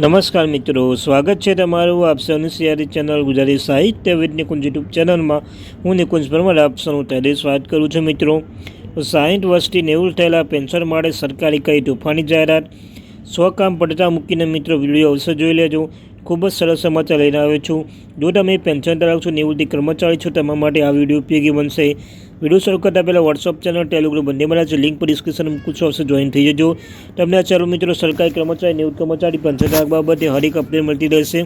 નમસ્કાર મિત્રો, સ્વાગત છે તમારું આપ સૌની સિયારી ચેનલ ગુજરાતી સાહિત્ય વિદ નિકુંજ યુટ્યુબ ચેનલમાં. હું નિકુંજ પરમાર, આપ સૌનું તહેદી સ્વાગત કરું છું મિત્રો. સાહીઠ વર્ષથી નેવું થયેલા પેન્શન માટે સરકારી કઈ તોફાની જાહેરાત. સો કામ પડતા મૂકીને મિત્રો વીડિયો અવશ્ય જોઈ લેજો. ખૂબ જ સરસ સમાચાર લઈને આવ્યો છું. જો તમે પેન્શન ધરાવ છો કર્મચારી છો, તમારા માટે આ વીડિયો ઉપયોગી બનશે. વીડિયો શરૂ કરતાં પહેલાં વોટ્સઅપ ચેનલ ટેલિગ્રામ બંને મળ્યા છે. લિંક પર ડિસ્ક્રિપ્શન મૂકું છું અવશ્ય જોઈન થઈ જજો. તમને આ ચાલો મિત્રો સરકારી કર્મચારી નિવૃત્ત કર્મચારી પંચાયત બાબતે હરેક અપડેટ મળતી રહેશે.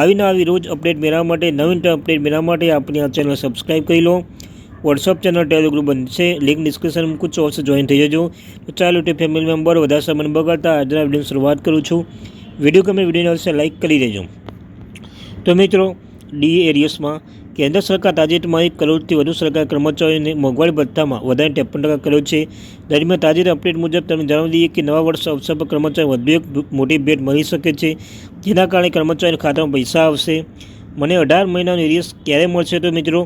આવીને આવી રોજ અપડેટ મેળવવા માટે નવીનતમ અપડેટ મેળવવા માટે આપણી આ ચેનલ સબસ્ક્રાઈબ કરી લો. વોટ્સઅપ ચેનલ ટેલિગ્રુપ બનશે. લિંક ડિસ્ક્રિપ્શન મૂકું છું અવશ્ય જોઈન થઈ જજો. તો ચાલો તે ફેમિલી મેમ્બર વધારે સમય બગાડતા આજના વિડીયોની શરૂઆત કરું છું. વીડિયો ગમે વિડીયોને અવશ્ય લાઇક કરી દેજો. તો મિત્રો ડી એરિયસમાં કેન્દ્ર સરકાર તાજેતરમાં એક કરોડથી વધુ સરકાર કર્મચારીઓને મોંઘવારી ભથ્થામાં વધારે ત્રેપન ટકા કર્યો છે. દરમિયાન તાજેતર અપડેટ મુજબ તમને જણાવી દઈએ કે નવા વર્ષ અવસર પર કર્મચારી વધુ એક મોટી ભેટ મળી શકે છે, જેના કારણે કર્મચારીના ખાતામાં પૈસા આવશે. મને અઢાર મહિનાનો એરિયસ ક્યારે મળશે તો મિત્રો,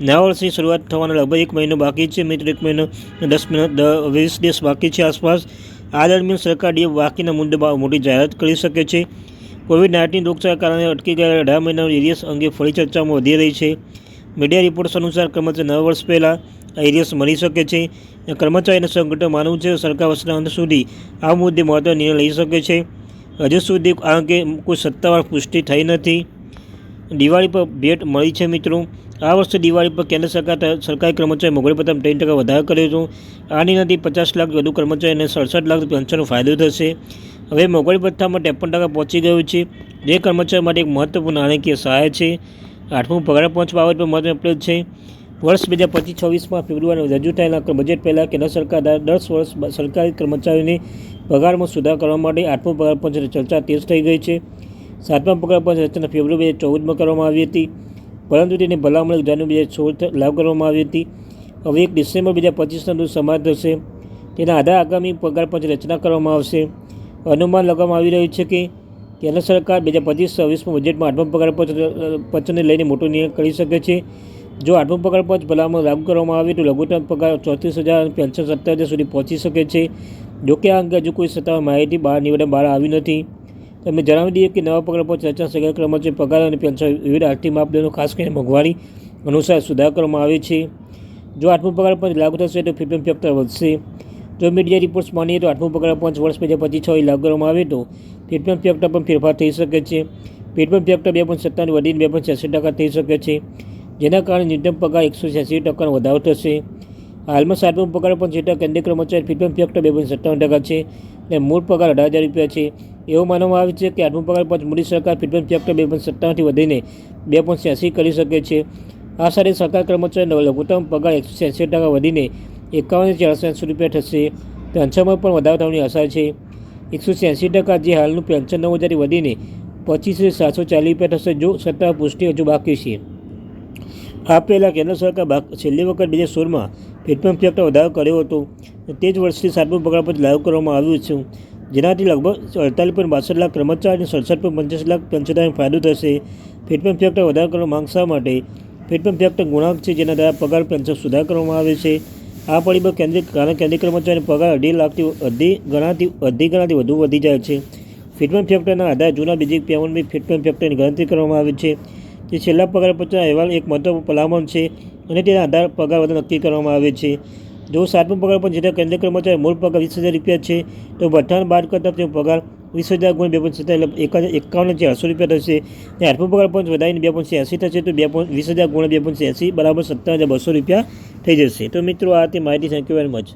નવા વર્ષની શરૂઆત થવાના લગભગ એક મહિનો બાકી છે. મિત્રો, એક મહિનો દસ મહિના વીસ દિવસ બાકી છે આસપાસ. આ દરમિયાન સરકાર ડીએ બાકીના મુદ્દે મોટી જાહેરાત કરી શકે છે. કોવિડ નાઇન્ટીન રોગચાળા કારણે અટકી ગયેલા અઢાર મહિનાનો એરિયસ અંગે ફરી ચર્ચામાં વધી રહી છે. મીડિયા રિપોર્ટ્સ અનુસાર કર્મચારી નવ વર્ષ પહેલાં આ એરિયસ મળી શકે છે. કર્મચારીના સંગઠન માનવું છે, સરકાર વર્ષના અંત સુધી આ મુદ્દે મહત્વનો નિર્ણય લઈ શકે છે. હજુ સુધી આ અંગે કોઈ સત્તાવાર પુષ્ટિ થઈ નથી. દિવાળી પર ભેટ મળી છે મિત્રો. આ વર્ષે દિવાળી પર કેન્દ્ર સરકાર સરકારી કર્મચારી મોંઘવારી પ્રથમ ત્રણ ટકા વધારો કર્યો હતો. આ નિર્ણયથી પચાસ લાખ વધુ કર્મચારીને સડસઠ લાખ પેન્શનનો ફાયદો થશે. હવે મોંઘવારી ભથ્થામાં ત્રેપન ટકા પહોંચી ગયું છે. જે કર્મચારી માટે એક મહત્વપૂર્ણ નાણાકીય સહાય છે. આઠમું પગાર પહોંચ બાબત પર મહત્વનું અપડેટ છે. વર્ષ બે હજાર પચીસ છવ્વીસમાં ફેબ્રુઆરી રજૂ થયેલા બજેટ પહેલાં કેન્દ્ર સરકાર દસ વર્ષ સરકારી કર્મચારીઓની પગારમાં સુધાર કરવા માટે આઠમું પગાર પંચની ચર્ચા તેજ થઈ ગઈ છે. સાતમા પગાર પંચ રચના ફેબ્રુઆરી બે હજાર ચૌદમાં કરવામાં આવી હતી. પરંતુ તેની ભલામણ જાન્યુ બે હજાર સોળ લાગુ કરવામાં આવી હતી. હવે એક ડિસેમ્બર બે હજાર પચીસના રોજ સમાપ્ત થશે. તેના આધારે આગામી પગાર પંચ રચના કરવામાં આવશે. અનુમાન લગાવવામાં આવી રહ્યું છે કે કેન્દ્ર સરકાર બે હજાર પચીસ છવ્વીસમાં બજેટમાં આઠમા પગાર પચને લઈને મોટો નિર્ણય કરી શકે છે. જો આઠમો પગાર પંચ ભલામણ લાગુ કરવામાં આવે તો લઘુત્તમ પગાર ચોત્રીસ હજાર અને પેન્શન સત્તર હજાર સુધી પહોંચી શકે છે. જોકે આ અંગે હજુ કોઈ સત્તાવાર માહિતી બહાર નિવેદન બહાર આવી નથી. તમે જણાવી દઈએ કે નવા પગાર પંચ રચના ક્રમમાં છે પગાર અને પેન્શન વિવિધ આર્થિક માપદંડો, ખાસ કરીને મોંઘવારી અનુસાર સુધાર કરવામાં આવે છે. જો આઠમો પગાર પર લાગુ થશે તો ફિફ્ટીન ફેક્ટર વધશે. જો મીડિયા રિપોર્ટ્સ માનીએ તો આઠમું પગાર પાંચ વર્ષ બે હજાર પચીસ છ લાગુ કરવામાં આવે તો ફિફ્ટીન ફેક્ટર પણ ફેરફાર થઈ શકે છે. ફિફ્ટીન ફેક્ટર બે પોઈન્ટ સત્તાવન વધીને બે પોઈન્ટ છ્યાસી ટકા થઈ શકે છે. જેના કારણે ન્યૂનતમ પગાર એકસો છ્યાસી ટકાનો વધારો થશે. હાલમાં સાતમો પગાર પણ જેટલા કેન્દ્રીય કર્મચારી ફિફ્ટીન ફેક્ટર બે પોઈન્ટ સત્તાવન ટકા છે અને મૂળ પગાર અઢાર હજાર રૂપિયા છે. એવું માનવામાં આવે છે કે આઠમો પગાર પાંચ મોદી સરકાર ફિફ્ટીન ફેક્ટર બે પોઈન્ટ સત્તાવનથી વધીને બે પોઈન્ટ છ્યાસી કરી શકે છે. આ સાથે સરકાર કર્મચારીનો લઘુત્તમ પગાર એકસો છ્યાસી ટકા વધીને એકાવન ચારસો એંસી રૂપિયા થશે. પેન્શનમાં પણ વધારો થવાની આશા છે. એકસો છ્યાસી ટકા જે હાલનું પેન્શન નવ હજારથી વધીને પચીસ સાતસો ચાલીસ રૂપિયા થશે જો સત્તા પુષ્ટિ હજુ બાકી છે. આ પહેલાં કેન્દ્ર સરકાર છેલ્લી વખત બે હજાર સોળમાં ફિટમેન્ટ ફેક્ટર વધારો કર્યો હતો. તે જ વર્ષથી સાતમું પગાર પર લાગુ કરવામાં આવ્યું છે. જેનાથી લગભગ અડતાલીસ પોઈન્ટ બાસઠ લાખ કર્મચારી અને સડસઠ પોઈન્ટ પંચ્યાસી લાખ પંચોતેરને ફાયદો થશે. ફિટમેન્ટ ફેક્ટર વધારો કરવા માંગ શા માટે ફિટમેન્ટ ફેક્ટર ગુણાંક છે જેના દ્વારા પગાર, પેન્શન સુધાર કરવામાં આવે છે. આ પરિબળ કેન્દ્રીય કારણ કેન્દ્રીય કર્મચારીનો પગાર અઢી લાખથી અઢી ગણાથી અઢી ગણાથી વધુ વધી જાય છે. ફિટમેન્ટ ફેક્ટરના આધારે જૂના બીજી પેમેન્ટ ફિટમેન્ટ ફેક્ટરની ગણતરી કરવામાં આવે છે. જે છેલ્લા પગાર પંચના અહેવાલ એક મહત્વપૂર્ણ ભલામણ છે અને તેના આધાર પગાર વધુ નક્કી કરવામાં આવે છે. જો સાતમો પગાર પણ જેટલા કેન્દ્રીય કર્મચારી મૂળ પગાર વીસ હજાર રૂપિયા છે, તો બધાને બાદ કરતાં તેનો પગાર વીસ હજાર ગુણ બે પોઈન્ટ સત્તર એટલે એકાવન ચારસો રૂપિયા થશે. ત્યાં આઠમો પગાર પણ વધારીને બે પોઈન્ટ એંસી થશે, તો બે પોઈન્ટ વીસ હજાર ગુણ બે પોઈન્ટ એંસી બરાબર સત્તર હજાર બસો રૂપિયા થઈ જશે. તો મિત્રો, આ તે માહિતી. Thank you very much